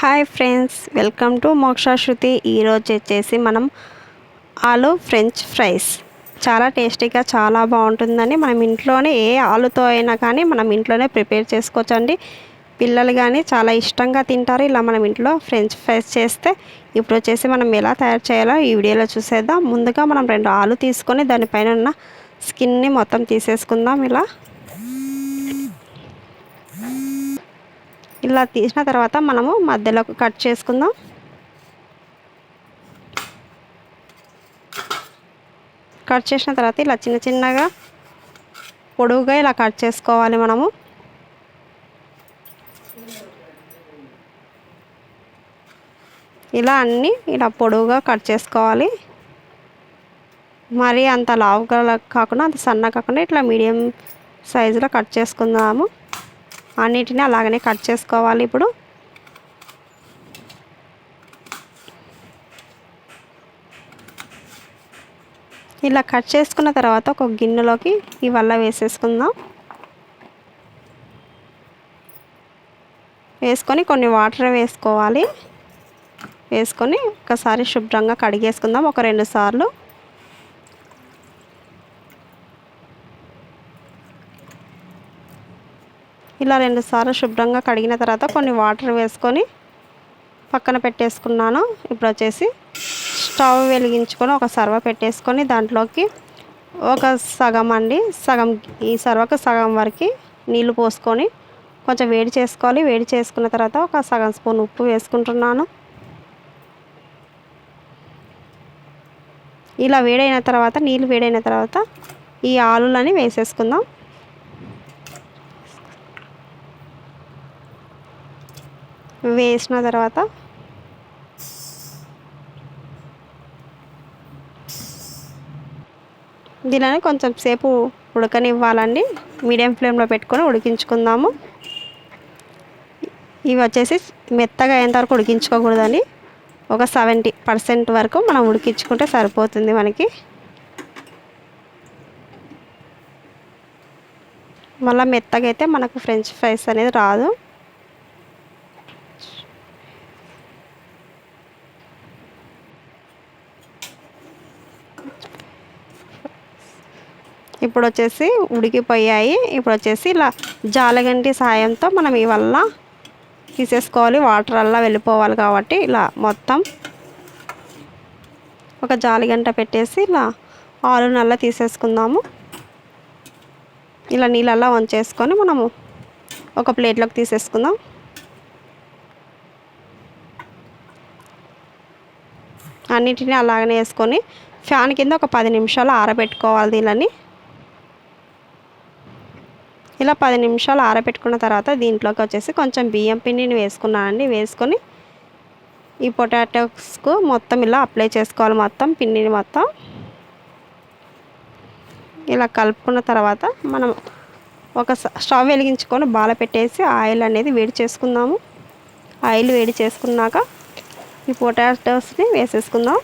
Hi friends welcome to మోక్ష శృతి ఈరోజు వచ్చేసి మనం ఆలు ఫ్రెంచ్ ఫ్రైస్. చాలా టేస్టీగా చాలా బాగుంటుందని మనం ఇంట్లోనే ఏ ఆలుతో అయినా కానీ మనం ఇంట్లోనే ప్రిపేర్ చేసుకోవచ్చండి. పిల్లలు కానీ చాలా ఇష్టంగా తింటారు ఇలా మనం ఇంట్లో ఫ్రెంచ్ ఫ్రైస్ చేస్తే. ఇప్పుడు వచ్చేసి మనం ఎలా తయారు చేయాలో ఈ వీడియోలో చూసేద్దాం. ముందుగా మనం రెండు ఆలు తీసుకొని దానిపైన ఉన్న స్కిన్ని మొత్తం తీసేసుకుందాం ఇలా. ఇలా తీసిన తర్వాత మనము మధ్యలో కట్ చేసుకుందాం. కట్ చేసిన తర్వాత ఇలా చిన్న చిన్నగా పొడువుగా ఇలా కట్ చేసుకోవాలి మనము. ఇలా అన్నీ ఇలా పొడవుగా కట్ చేసుకోవాలి. మరీ అంత లావుగా కాకుండా అంత సన్న కాకుండా ఇట్లా మీడియం సైజులో కట్ చేసుకుందాము. అన్నిటిని అలాగనే కట్ చేసుకోవాలి ఇప్పుడు. ఇలా కట్ చేసుకున్న తర్వాత ఒక గిన్నెలోకి ఇవల్ల వేసేసుకుందాం. వేసుకొని కొన్ని వాటర్ వేసుకోవాలి. వేసుకొని ఒకసారి శుభ్రంగా కడిగేసుకుందాం. ఒక రెండు సార్లు. ఇలా రెండు సార్లు శుభ్రంగా కడిగిన తర్వాత కొన్ని వాటర్ వేసుకొని పక్కన పెట్టేసుకున్నాను. ఇప్పుడు వచ్చేసి స్టవ్ వెలిగించుకొని ఒక సర్వ పెట్టేసుకొని దాంట్లోకి ఒక సగం అండి సగం ఈ సర్వకు సగం వరకు నీళ్ళు పోసుకొని కొంచెం వేడి చేసుకోవాలి. వేడి చేసుకున్న తర్వాత ఒక సగం స్పూన్ ఉప్పు వేసుకుంటున్నాను. ఇలా వేడైన తర్వాత నీళ్ళు వేడైన తర్వాత ఈ ఆలులని వేసేసుకుందాం. వేసిన తర్వాత దీనిని కొంచెం సేపు ఉడకనివ్వాలండి. మీడియం ఫ్లేమ్లో పెట్టుకొని ఉడికించుకుందాము. ఇవి వచ్చేసి మెత్తగా అయ్యేంతవరకు ఉడికించుకోకూడదండి. ఒక సెవెంటీ పర్సెంట్ వరకు మనం ఉడికించుకుంటే సరిపోతుంది మనకి. మళ్ళీ మెత్తగా అయితే మనకు ఫ్రెంచ్ ఫ్రైస్ అనేది రాదు. ఇప్పుడు వచ్చేసి ఉడికిపోయాయి. ఇప్పుడు వచ్చేసి ఇలా జాలగంటి సాయంతో మనం ఇవల్ల తీసేసుకోవాలి. వాటర్ అలా వెళ్ళిపోవాలి కాబట్టి ఇలా మొత్తం ఒక జాలిగంట పెట్టేసి ఇలా ఆలు నల్ల తీసేసుకుందాము. ఇలా నీళ్ళల్లా వంచేసుకొని మనము ఒక ప్లేట్లోకి తీసేసుకుందాం. అన్నిటిని అలాగనే వేసుకొని ఫ్యాన్ కింద ఒక పది నిమిషాలు ఆరబెట్టుకోవాలి దీనిని. ఇలా పది నిమిషాలు ఆరబెట్టుకున్న తర్వాత దీంట్లోకి వచ్చేసి కొంచెం బియ్యం పిండిని వేసుకున్నానండి. వేసుకొని ఈ పొటాటోస్కు మొత్తం ఇలా అప్లై చేసుకోవాలి మొత్తం పిండిని మొత్తం. ఇలా కలుపుకున్న తర్వాత మనం ఒక స్టవ్ వెలిగించుకొని బాల పెట్టేసి ఆయిల్ అనేది వేడి చేసుకుందాము. ఆయిల్ వేడి చేసుకున్నాక ఈ పొటాటోస్ని వేసేసుకుందాం.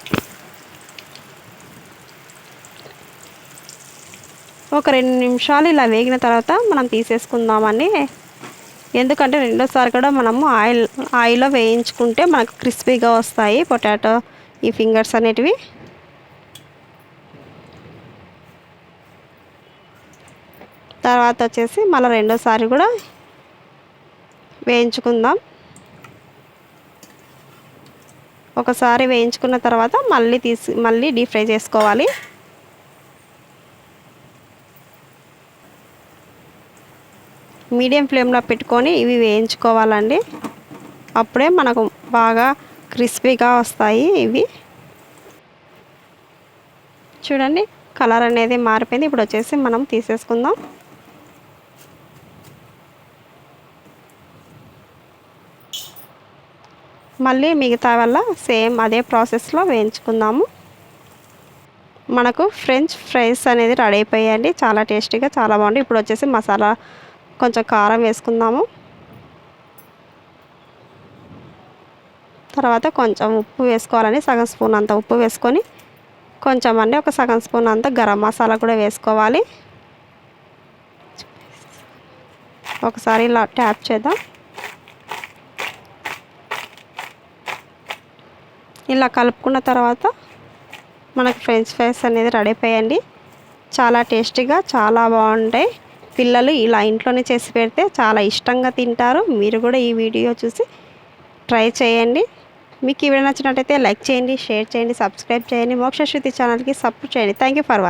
ఒక రెండు నిమిషాలు ఇలా వేగిన తర్వాత మనం తీసేసుకుందామండి ఎందుకంటే రెండోసారి కూడా మనము ఆయిల్ ఆయిల్లో వేయించుకుంటే మనకు క్రిస్పీగా వస్తాయి పొటాటో ఈ ఫింగర్స్ అనేటివి. తర్వాత వచ్చేసి మళ్ళీ రెండోసారి కూడా వేయించుకుందాం. ఒకసారి వేయించుకున్న తర్వాత మళ్ళీ తీసి మళ్ళీ డీప్ ఫ్రై చేసుకోవాలి. మీడియం ఫ్లేమ్లో పెట్టుకొని ఇవి వేయించుకోవాలండి. అప్పుడే మనకు బాగా క్రిస్పీగా వస్తాయి ఇవి. చూడండి కలర్ అనేది మారిపోయింది. ఇప్పుడు వచ్చేసి మనం తీసేసుకుందాం. మళ్ళీ మిగతా వల్ల సేమ్ అదే ప్రాసెస్లో వేయించుకుందాము. మనకు ఫ్రెంచ్ ఫ్రైస్ అనేది రెడీ అయిపోయాయండి. చాలా టేస్టీగా చాలా బాగుంది ఇప్పుడు వచ్చేసి మసాలా కొంచెం కారం వేసుకుందాము. తర్వాత కొంచెం ఉప్పు వేసుకోవాలని సగం స్పూన్ అంత ఉప్పు వేసుకొని కొంచెం అండి ఒక సగం స్పూన్ అంత గరం మసాలా కూడా వేసుకోవాలి. ఒకసారి ఇలా ట్యాప్ చేద్దాం. ఇలా కలుపుకున్న తర్వాత మనకు ఫ్రెంచ్ ఫ్రైస్ అనేది రెడీ అయిపోయండి. చాలా టేస్టీగా చాలా బాగుంటాయి. పిల్లలు ఇలా ఇంట్లోనే చేసి పెడితే చాలా ఇష్టంగా తింటారు. మీరు కూడా ఈ వీడియో చూసి ట్రై చేయండి. మీకు ఈ వీడియో నచ్చినట్టయితే లైక్ చేయండి షేర్ చేయండి సబ్స్క్రైబ్ చేయండి. మోక్షశృతి ఛానల్కి సపోర్ట్ చేయండి. Thank you for